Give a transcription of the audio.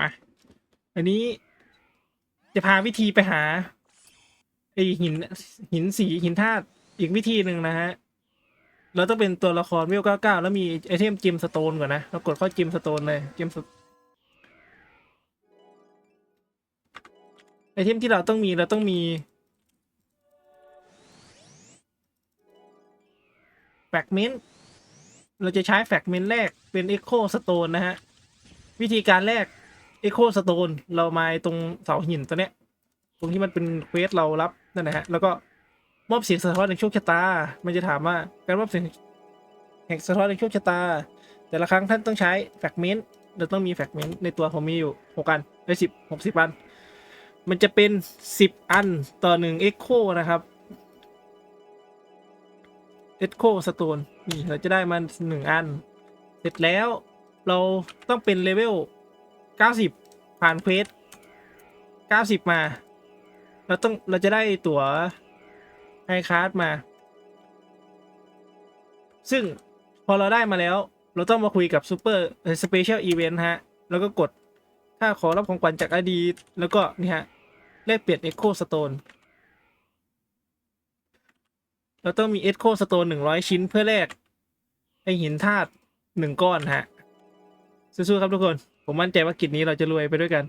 มา อันนี้จะพาวิธีไปหาไอหินหินสีหินธาตุอีกวิธีหนึ่งนะฮะ เราต้องเป็นตัวละครเวเก้าเก้าแล้วมีไอเทมจิมสโตนก่อนนะ เรากดเข้าจิมสโตนเลยจิมสไอเทมที่เราต้องมีเราต้องมีแฟกเมนต์เราจะใช้แฟกเมนต์แรกเป็น Echo Stone นะฮะ วิธีการแรก Echo Stone เรามาตรงเสาหินตัวเนี้ย ตรงที่มันเป็นเควสเรารับนั่นนะฮะ แล้วก็มอบเสียงสะท้อนแห่งโชคชะตา มันจะถามว่าการมอบเสียงแห่งสะท้อนแห่งโชคชะตา แต่ละครั้งท่านต้องใช้แฟกเมนต์เราต้องมีแฟกเมนต์ในตัวผมมีอยู่หกอันได้สิบหกสิบอัน มันจะเป็นสิบอันต่อหนึ่งเอ็กโคนะครับเอ็กโคสโตนนี่เราจะได้มาหนึ่งอัน เสร็จแล้วเราต้องเป็นเลเวล เก้าสิบผ่านเควสเก้าสิบมาเราต้องเราจะได้ตั๋วไฮคาร์ดมา ซึ่งพอเราได้มาแล้ว เราต้องมาคุยกับซูเปอร์สเปเชียลอีเวนต์ฮะ แล้วก็กดถ้าขอรับของขวัญจากอดีต แล้วก็นี่ฮะแลกเปลี่ยน Echo Stone เราต้องมี Echo Stone หนึ่งร้อยชิ้นเพื่อแลกไอหินธาตุหนึ่งก้อนฮะ สู้ๆครับทุกคน ผมมั่นใจว่ากิจนี้เราจะรวยไปด้วยกัน